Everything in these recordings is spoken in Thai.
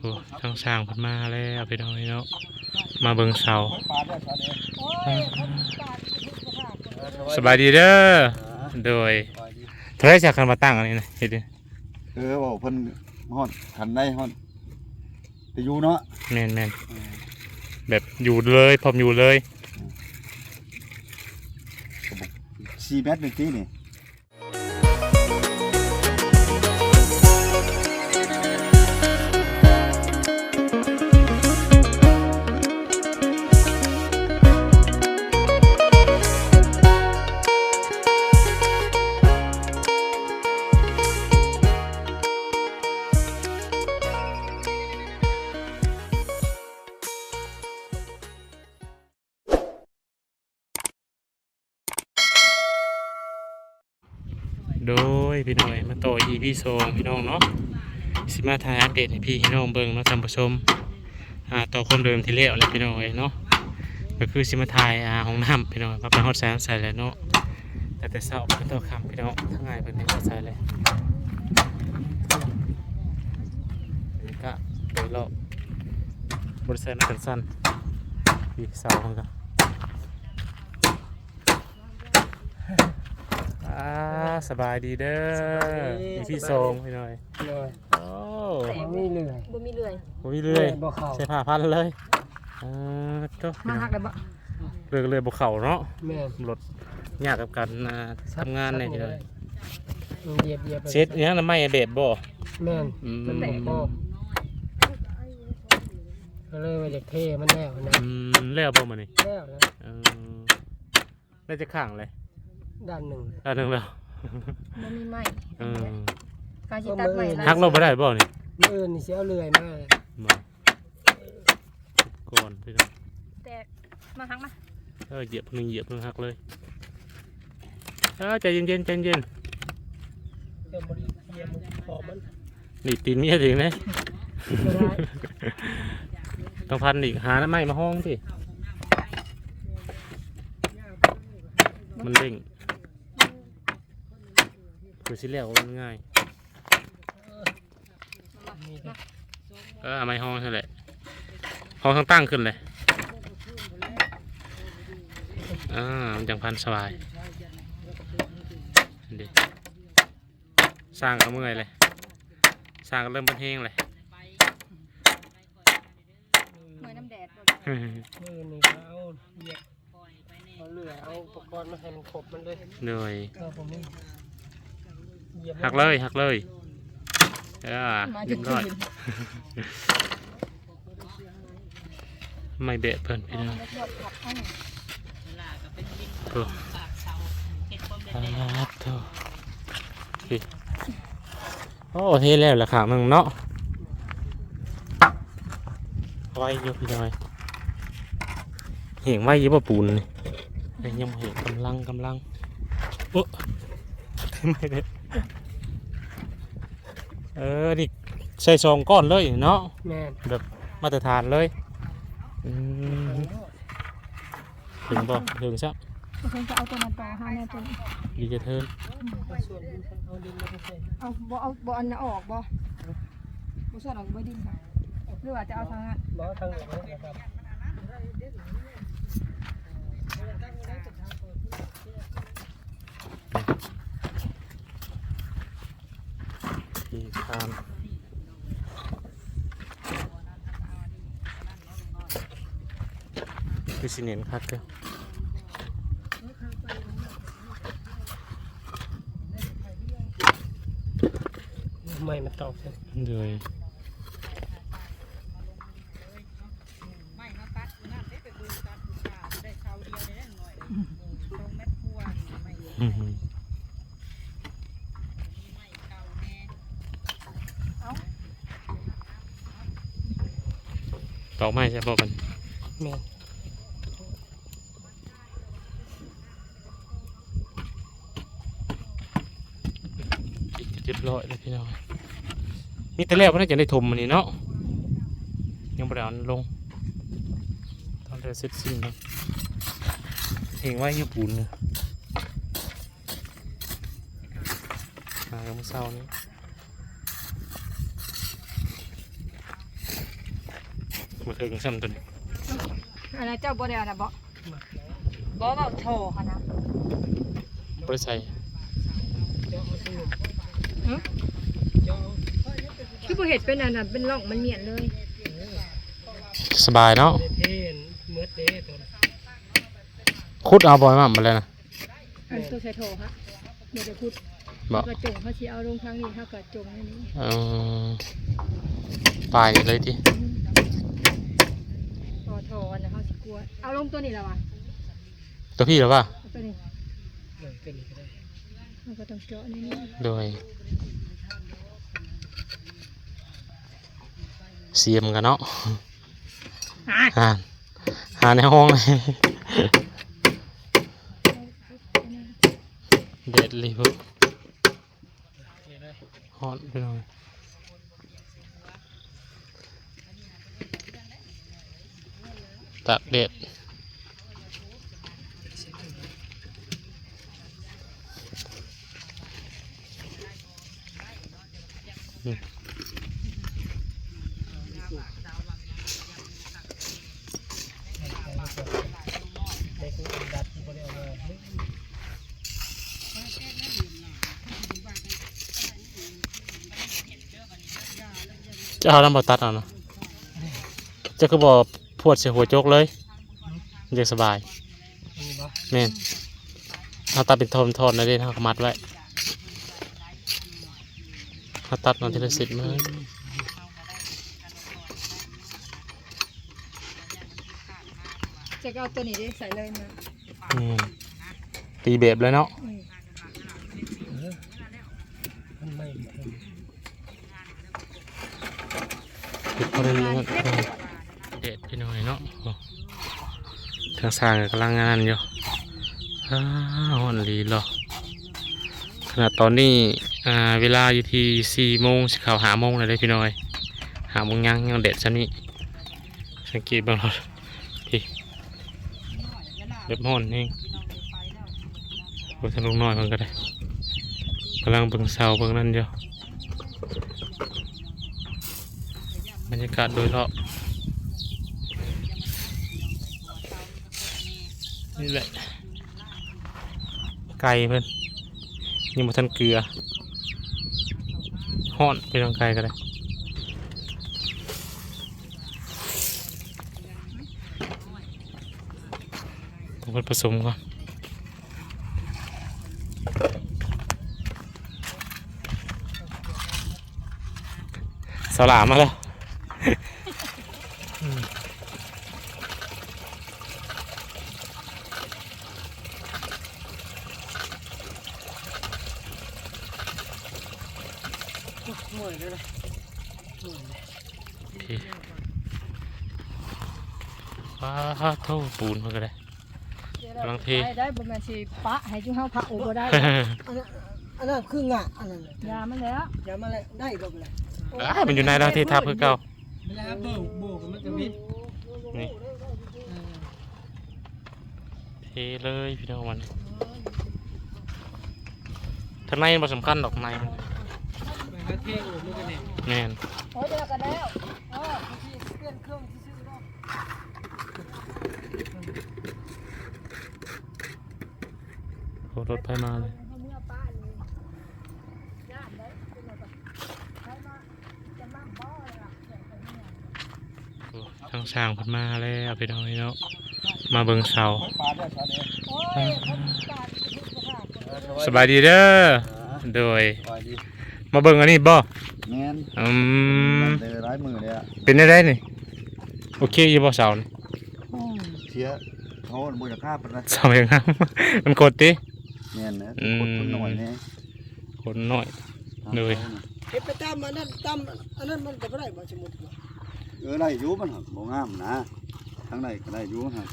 โอ้ทางสร้างเพิ่นมาแล้วพี่น้องเนาะมาเบิ่งเสาสบายดีเด้อโดยเธอได้จากคันมาตั้งอันนี้นะเฮ็ดดิเออบอกเพิ่นฮอดขันได้ฮอดไปอยู่เนาะแม่นแม่นแบบอยู่เลยพร้อมอยู่เลยสี่เมตรหนึ่งทีนี่ ต่สองพี่น้องเนาะสิมาถ่ายอัปเดตให้พี่น้องเบิ่งเนาะท่านผู้ชมอ่าต่อคนเดิมที่แล้วแหละพี่น้องเอ้ยเนาะก็คือสิมาถ่ายอ่าห้องน้ำพี่น้องมาเป็นฮอตแซนใส่แล้วเนาะแต่แต่เช้าเป็นต่อคำพี่น้องทั้งไงเป็นฮอตใส่เลยนี่ก็โดยรอบบริษัทนักกันสั้นพี่สาวของกัน อ่าสบายดีเด้อมีพี่ทรงพี่หน่อยเลยโอ้บ่มีเลื่อยบ่มีเลื่อยโหมีเรื่อยบ่เข้าใช้ผ้าพันเลยอ่าก็มาหักเลยบ่เรื่อยเรื่อยบกเข่าเนาะแม่นรถยากกับการอ่าทำงานเนี่ยพี่หน่อยมันเหยียบเหยียบไปเช็ดเนี่ยน้ำไม่เบ็ดบ่แม่นอืมมันแตกบ่ก็เลยว่าจะเทมันแล้วนะอืมแล้วบ่มานี่แล้วแล้วเออได้จะข้างเลย ด้านหนึ่งด้านหนึงแล้วบ่มีไม้เออการสิตัดไม้หักลงไปได้บ่นี่มื้ออื่นนี่สิเอาเลื่อยมามาก่อนพี่น้องแตกมาหักมาเออเหยียบหนึ่งเหยียบหนึ่งหักเลยเออใจเย็นๆใจเย็นเดี๋ยวบ่ได้เหยียบมันขอบมันนี่ตีนเมียถึงไหมบ่ได้ต้องพันอีกหาน้ำไม้มาห้องสิมันเด้ง คือสิเลี้ยวมันง่ายมีแต่เออเอาไม้ห้องนั่นแหละห้องข้างตั้งขึ้นเลยอ่ามันจังพันสบายเดี๋ยวสร้างก็เมื่อยเลยสร้างก็เริ่มเป็นเฮงเลยเมื่อยน้ำแดดบ่มื้ออื่นนี่ก็เอาเหยียบเอาเลื่อยเอาอุปกรณ์มาให้มันครบมันเลยเหนื่อยก็ผมนี่เหยียบหักเลยหักเลยเออมาเรีจะยบร้คือยนไม่เบะเพิ่นพี่น้องแล้วก็ขับให้โอ้ครับโถ่พี่โอ้เทแล้วละขางหนึงเนาะไว้อยู่พี่น้อยเห็นไว้อยี่บ่ปูนนี่แต่ยังบ่เห็นกำลังกำลังโอ้ไม่ได้ เออนี่ใส่ซองก้อนเลยเนาะแม่นมาตรฐานเลยอืมถึงบ่ถึงซะเพิ่นจะเอาตัวนั้นต่อหาแน่ตัวนี้ดีจะเทินส่วนมันเอาดินมาใส่เอาบ่เอาบ่อันน่ะออกบ่บ่ส่วนออกบ่ดินค่ะหรือว่าจะเอาทางนั้นบ่ทางเหนือนะครับ อีกทางคือสิเน้นคักเด้อไม่มันตอกใส่เลย อือหือ ตอกไม้ใช่ป่ะมันแม่นปิดเรียบร้อยเลยพี่น้องนี่แต่แรกว่าน่าจะได้ถมมันนี่เนาะยังบ่ได้เอาลงตอนเดือเสร็จสิ้นครับเห็นไว้ญี่ปุ่นเนี่ยมากันเมื่อเช้านี้ มาถึงซ้ำตัวนี้อันนั้นเจ้าบ่ได้เอานะบ่หมักแล้วบ่เว้าโทรค่ะนะบริใส่เจ้าเอาสนุกหึเจ้าเอาคือบ่เฮ็ดเป็นอันน่ะเป็นร่องมันเมียนเลย สบายเนาะเดเทนเมื่อเดตัวน่ะคุดเอาบอยมาหมดเลยนะอันตัวใส่โทรฮะบ่ได้พูดบอกกระจงเขาสิเอาลงทางนี้เฮากระจงอันนี้เออปลายนี่เลยทีพอโทรอันนั้นเฮาสิก ลัว เอาลงตัวนี้แล้วว่ะตัวพี่หรือว่าเอาตัวนี้เลยตัวนี้ก็ได้มันก็ต้องเจาะนี่นี่โดยเสียมกันเนาะอะหาหาในห้องเลยเด็ดเลยพวกนี่ได้ฮอตไปหน่อย ตากเด็ดอืมในกูอันดับที่บ่ได้เอามาจะเอาน้ำบาตัดเอาเนาะจะคือบอก พวดเสียหัวโจกเลยมันจะสบายอันนี้บ่แม่นเอาตัดเป็นทอนทอนๆนะเด่นเขาก็มัดไว้เขาตัดนอนทีละสิบมาจะเอาตัวนี้ดิใส่เลยมาอืมตีแบบเลยเนาะอืมเออมันไม่ถึงติด พอดีนะเด็ดไปหน่อยเนาะทางสร้างกำลังงานอยู่อ้าฮอนลีเหรอขนาดตอนนี้อ่าเวลาอยู่ที่สี่โมงสิเข้าวหาโมงเลยเด้พี่น้อยหาโมงยังยังเด็ดซะนี่สังเกตบ้างหรถพี่เด็บฮ้อนเองบนทางลุงน้อยมันก็ได้กำลังเบิ่งเสาเบิ่งนั่นอยู่บรรยากาศโดยรอบ นี่แหละ ไก่เพิ่อนยังบ่ทันเกลือฮ้อนไปทางไกลก็ได้ต้องไปผสมก่อนสลามมาแล้ว ห่วยเลยนะพี่ว้าเท่าปูนมันก็ได้กำลังเทได้ได้บ่แม่นสิปะให้จุเฮาพระโอ้บ่ได้อันนั้นคืองะอันนั้นน่ะยามันแล้วอย่ามาเลยได้ก็ไปเลยอ้ายมันอยู่ในเราที่ทับคือเก่าเวลาโบกโบกมันจะวิดนี่เทเลยพี่น้องมันทางในมันบ่สำคัญดอกในมัน มันก็เท่โอ้มันก็เนี่ยแม่นโอ้ยเจอกันแล้วเออที่เปลี่ยนเครื่องซื่อๆเนาะโอ้รถไปมาเลยเฮาเมื่อป้านี่ย่านได้เป็นว่าใครมาจะมาบ่เลยล่ะเสียงไปเนี่ยโอ้ทางสร้างเพิ่นมาแล้วพี่น้องเนาะมาเบิ่งเสาปลาได้ชาเด้โอ้ยเขาตาดทุกข์ก็ค่ะสบายดีเด้อโดย สบายดี มาเบิ่งอันนี้บ่แม่นอืมได้ร้ายมือเลยอะเป็นได้ได้นี่โอเคอยู่บ่เสานี่เสียเขาบ่จะฆ่าปานใดเสาอย่างนั้นมันกดติแม่นนะอืมกดคนหน่อยแน่คนน้อยเลยเฮ็ดไปตามอันนั้นตามอันนั้นมันก็บ่ได้บ่สมมุติว่าเออได้อยู่มันหักบ่งามนะทางใดก็ได้อยู่ฮะ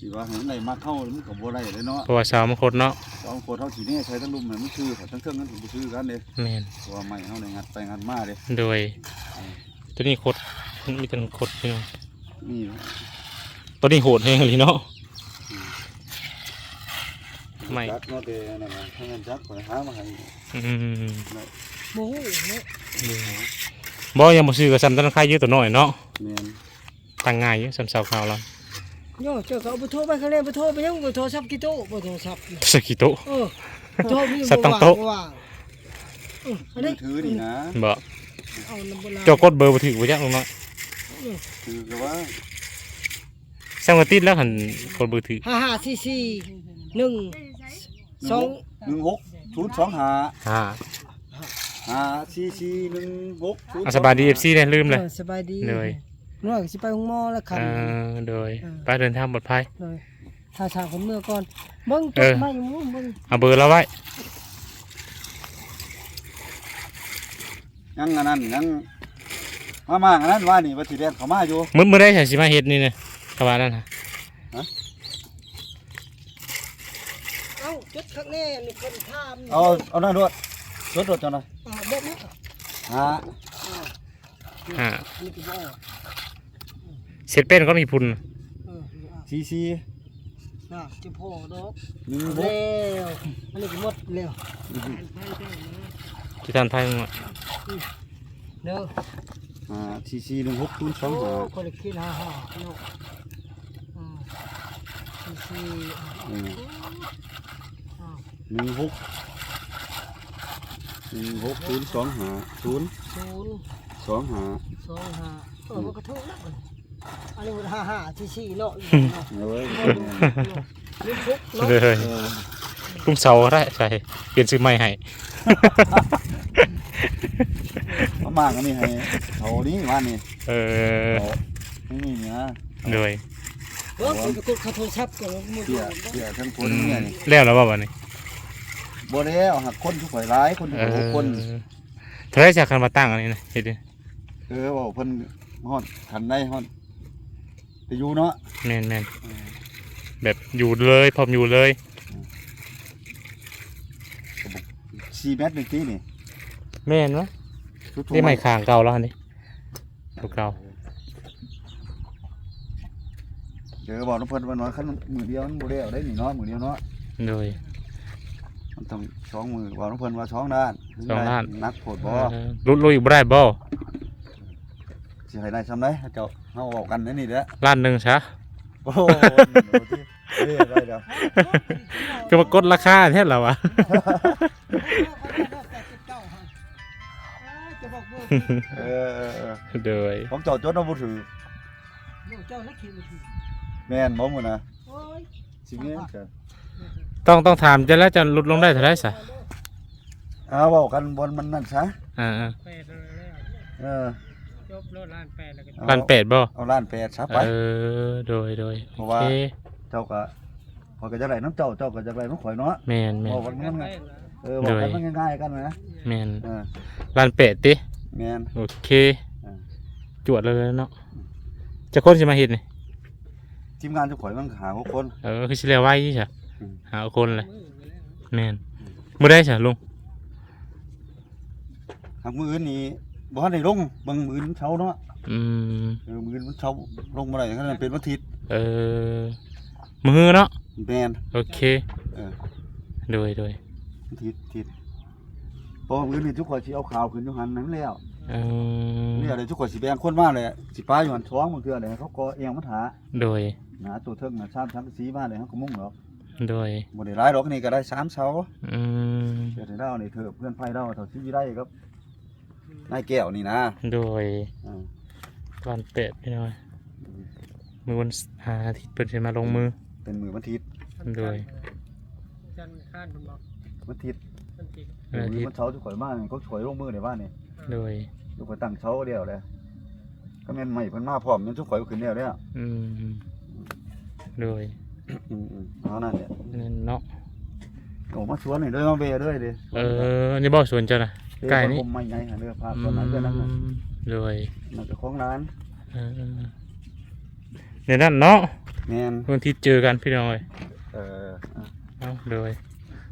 สิว่าให้มันได้มาเข้ามันก็บ่ได้เลยเนาะเพราะว่าเสามันคดเนาะสองคนเท่าสิเนี่ยใช้ทั้งลุมให้มันชื่อทั้งเครื่องนั้นถูกชื่อกันเด้แม่นเพราะว่าไม้เฮาได้งัดไปงัดมาเด้โดย ตัวนี้คดมีแต่คดพี่น้องนี่ตัวนี้โหดแฮงเลยเนาะไม่จักเนาะแต่นั่นน่ะถ้างั้นจักข่อยหามาให้อืมบ่ฮู้เนาะบ่ยังบ่ซื้อกับซ้ำต้นไข่อยู่ตัวน้อยเนาะแม่นตั้งง่ายอยู่สำเสาขาวเรา โย่เจ้าก็เอาไปโทรไปคะแนนไปโทรไปยังไปโทรศัพท์กี่โต๊ะบ่โทรศัพท์น่ะสกิโตะ เออโทรมีสัตว์ตั้งโต๊ะ บ่ว่างเอออันมืนี้อถือนี่นะบ่เอาน้ำโบราณเจ้ากดเบอร์บ่ถือบ่จักลงเนาะคือก็ว่าสั่งมาติดแล้วหันกดเบอร์ถือห้าห้าสี่สี่หนึ่งสองหนึ่งหกศูนย์สองห้าอ่าห้าสี่สี่หนึ่งหกศูนย์เอาสบายดี FC ได้ลืมเลยออสบายดี เลย น้อยสิไปห้องหมอแล้วคันเออโดยเออ ไปเดินทางปลอดภัย เลยถ้าชาคนเมื่อก่อนเบิ่งเออไม่หมูเบิ่งเอาเบอร์เราไว้ยังอันนั้นยังมามาอันนั้นว่านี่ว่าสิเรียนเขามาอยู่ มื้อมื้อได้ฉันสิมาเฮ็ดนี่นะกะว่านั่นฮะเอ้าจุดข้างแน่นี่คนถามเอาเอานั่นด้วยรถรถจังนะอ่าบอกนะฮะอ่านี่ก็บอก เสร็จเป็นก็มีพุ่นเออนี่อะสี่สี่น่ะจะพอดอกหนึ่งหแล้กวอันนี้ก็หมดแล้วที่ทานไทยมึงอะเด้ออ่าสี่สี่หนึ่งหกศูนย์สองโอ้ห้าคนละคิดห้าห้าเนาะอ่าสี่สี่อืมอ่าหนึ่งหกหนึ่งหกศูนย์สองห้าศูนย์ศูนย์สองห้าสองห้าเออมันก็ถูกแล้ว อันนี้มันห้าห้าสี่สี่เนาะเอาไว้นี่ฟุกเนาะเลยเออกุ้งเสาก็ได้ใช่เปลี่ยนชื่อใหม่ให้เอามากันนี่ให้เขานี้ว่านี่เออเขาไม่มีนี่นะโดยเออผมจะกดขาโทรศัพท์ก่อนมือเสีเดียยวเสียทั้งคอืนมเนี่ยนี่แล้วแล้วบ่บัดนี้บ่แล้วหักคนทุกข่อยร้ายคนทุกเอข่อยหกคนอเท่าไหรจากการมาตั้งอันนี้นะเฮ็ดดิเออบอกเพิ่นฮอดทันได้ฮอด ไปอยู่เนาะแม่นแม่นแบบอยู่เลยพร้อมอยู่เลย4เมตรหนึงทีนี่แม่นวะชุดทุ่นี่ใหม่ข้างเก่าแล้วอันนี้ตัวเก่าเดี๋ยวบอกน้ำเพิ่นว่าน้อยคันมือเดียวมันบ่ได้เอาได้นี่เนาะมือเดียวเนาะโดยมันต้องสองมือบอกน้ำเพิ่นว่าสองด้านสองด้านนักโพดบ่เออลุลุยบ่ได้บ่ สิให้ได้ซำได้เจ้าเฮาเว้ากันในนี่แหละล้านหนึงซะโอ้โหเอ้ยได้เดี๋ยวก็มากดราคาแท้แล้ววะจะบอกเบอร์เออเออเออโดยผมเจ้าจดเอาบ่ถือเจ้านักขี่มาถือแม่นบ่มื้อนะโอ้ยสิแม่นจ้ะต้องต้องถามจะแล้วจะลดลงได้เท่าไหรซะเอาเว้ากันบนมันนั่นซะอ่าแปดแล้วแล้วเออ จบรถล้านแปดแล้วก็ๆล้านแปดบ่เอาล้านแปดซะไป เออโดยโดยเพโอราะว่า เคเจ้าก็ข่อยก็จะได้น้ำเจ้าเจ้าก็จะได้น้ำข่อยเนาะแม่นแม่นบอกกันแปงั้ดนไงแล้วเออบอกกันมันง่ายๆกันนะแม่นเออล้านแปดติแม่นโอเคอ่า จวดเลยเนาะจะคนสิมาเฮ็ดนี่ทีมงานเจ้าข่อยมันหาหกคน เออคือสิเรียกไว้ใช่อืม หาคนเลยแม่นบ่ได้ใช่ลุงหากมืออื่นนี่ บ่ทันได้ลงบางมืออื่นเช้าเนาะอืมเออมืออื่นมันเช้าลงบ่ได้งั้นนะเป็นวันอาทิตย์เออมือเนาะแม่นโอเคเออโดยโดยวันอาทิตย์อาทิตย์เพราะว่ามืออื่นนี่ทุกคนสิเอาข่าวขึ้นอยู่หันนั้นแล้วเออเนี่ยเดี๋ยวทุกคนสิแบ่งคนมาเลยสิป้าอยู่หันท้องบางเทื่อเลยเขาก็เอียงมาหาโดยหนาตัวเทิงน่ะชามชั้นสีมาเลยเขาก็มุ่งหรอกโดยบ่ได้หลายดอกนี่ก็ได้สามเสาอืมเดี๋ยวได้เอานี่เถอะเพื่อนไพ่เราเท่าที่ได้ครับ นายแก้วนี่นะโดยอ่าล้านแปดพี่น้อยมือวันหาอาทิตย์เพิ่นสิมาลงมือ เป็นมือวันอาทิตย์โดย จันทร์คาดผมบอกวันอาทิตย์มันติดวันอามืทิอตวันย์เช้าทุกข่อยมาเขาข่อยลงมือในบ้านนี่โดยทุกข่อยตั้งเช้าเดียวเลยก็แม่นใหม่เพิ่นมาพร้อมแม่นทุกข่อยขึ้นแล้วเด้ออืม โดยอืมอืมเอานั่นเนี่ยนั่นเนาะโอ้มาชวนนี่เด้อมาเบเด้อเด้เอออันนี้บ่สวนเจ้าน่ะ ใกล้นี่ ผมไม่ไงหาเด้อพาอืคนนั้นเด้อนั่นน่ะมโดยนั่นเจ้าของร้านเออเดี๋ยวนั่นเนาะแม่นวันที่เจอกันพี่น้อยเอออะเอาโดย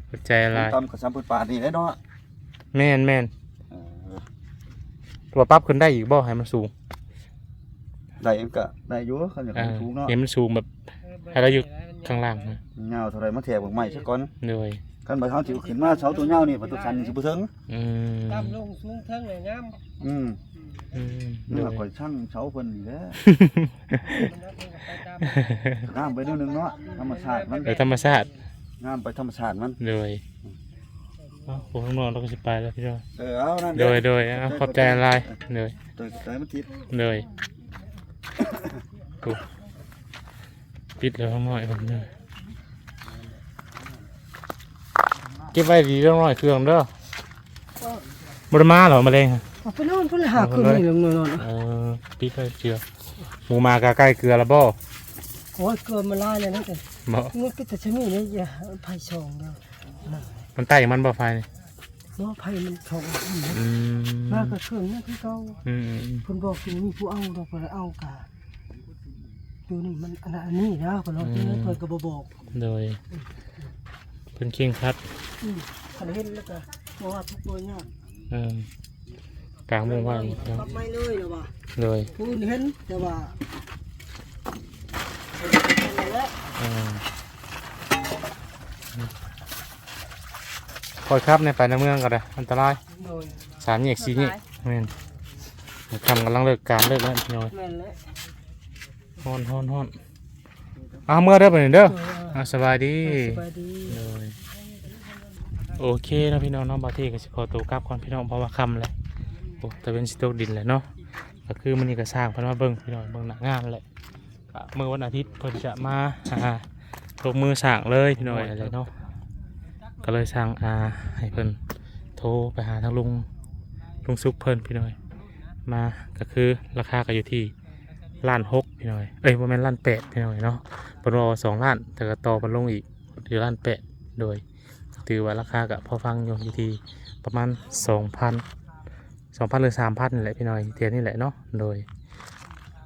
หัวใจอะไรตำกับซ้ำเพิ่นปาดนี่แหละเนาะแม่นแม่นเออตัวปรั๊บขึ้นได้อีกบ่ให้มันสูงได้เองก็ได้อยู่คันอยากอ่าให้ถูกเนาะเห็นมันสูงแบบให้เราอยู่ข้างล่างนะยาวเท่าไรมาแถบบักไม้ซะก่อนโดย คันบ่เฮาสิขึ้นมาเสาตัวยาวนี่ประตูชันสิบ่ถึงอืมตามลงสูงเทิงเลยงามอืมอืมนี่โดล่ะข่อยช่างเสาเพิ่นนี่แหละมันนักเองก็ไปตามงามไปนิดนึงเนาะธรรมชาติมันโดยธรรมชาติงามไปธรรมชาติมันโดยเอ้าผมข้างนอกเราก็สิไปแล้วพี่น้องเออเอานั่นโดยโดยเอ้าขอบใจอะไรโดยโดยใจมันติดเลยกูปิดแล้วข้างนอกผมเลยเก็บไว้ดีเรื่องน้อยเครื่องเด้อบรมาเหรอมาเลงเอาไปนอนพุ่นเลยหาคืนนี่ลงนอนเออปิดเลยเชื่อหมูมากาใกล้เกลือแล้วบ่โอ้ยเกินมาลายเลยนะแต่บ่มันก็แต่ชะมีนี่อย่าไผชองเด้อมันใต้มันบ่ไฟนี่บ่ไผมันชองอืมมาก็เครื่องนั่นคือเก่าอืมเพิ่นบอกอยู่มีผู้เอาดอกเพิ่นเอากะอยู่นี่มันอันนั้นอันนี้นะเพิ่นเอาที่นั่นเพิ่นก็บ่บอกโดย เพิ่นเคียงครัดอืมคันเห็นแล้วก็บ่ว่าทุกตัวเนี่ยเออกลางมุงว่างปรับไม่เลยนะว่าโดยผู้อื่นเห็นแต่ว่าเออคอยครับในไปในเมืองก็ได้อันตรายโดยสามแยกสี่แยกแม่นทำกำลังเลิกการเลิกแล้วพี่น้อยแม่นแล้วฮ้อนฮ้อนฮ้อน เอาเมื่อเด้อไปนี่เด้อเออเอาสบายดีสบายดีเลยโอเคนะพี่น้องเน้องบางทีก็สิขอตัวกลับก่อนพี่น้องเพราะว่าค่ำเลยโอ้แต่เป็นสิตกดินแหละเนาะก็คือมันนี่ก็สร้างเพันมาเบิ่งพี่น้องเบิ่งหน้างานแหละก็เมื่อวันอาทิตย์เพิ่นจะมาอ่าลงมือสร้างเลยพี่น้อยอะไรเนาะก็เลยสร้างอาให้เพิ่นโทรไปหาทางลุงลุงซุกเพิ่นพี่น้อยมาก็คือราคาก็อยู่ที่ล้านหกพี่น้อยเอ้ยประมาณล้านแปดพี่น้อยเนาะ ปรอสองล้านแต่ก็ต่อมันลงอีกเดือล้านแปดโดย ถือว่าราคากับพอฟังอยู่ทีประมาณสองพันสองพันหรือสามพันนี่แหละพี่น้อยเทียนนี่แหละเนาะโดย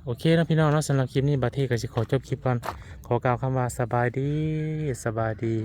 โอเคนะพี่น้องเนาะสำหรับคลิปนี้บัตเทก็จะขอจบคลิปก่อนขอกล่าวคำว่าสบายดีสบายดี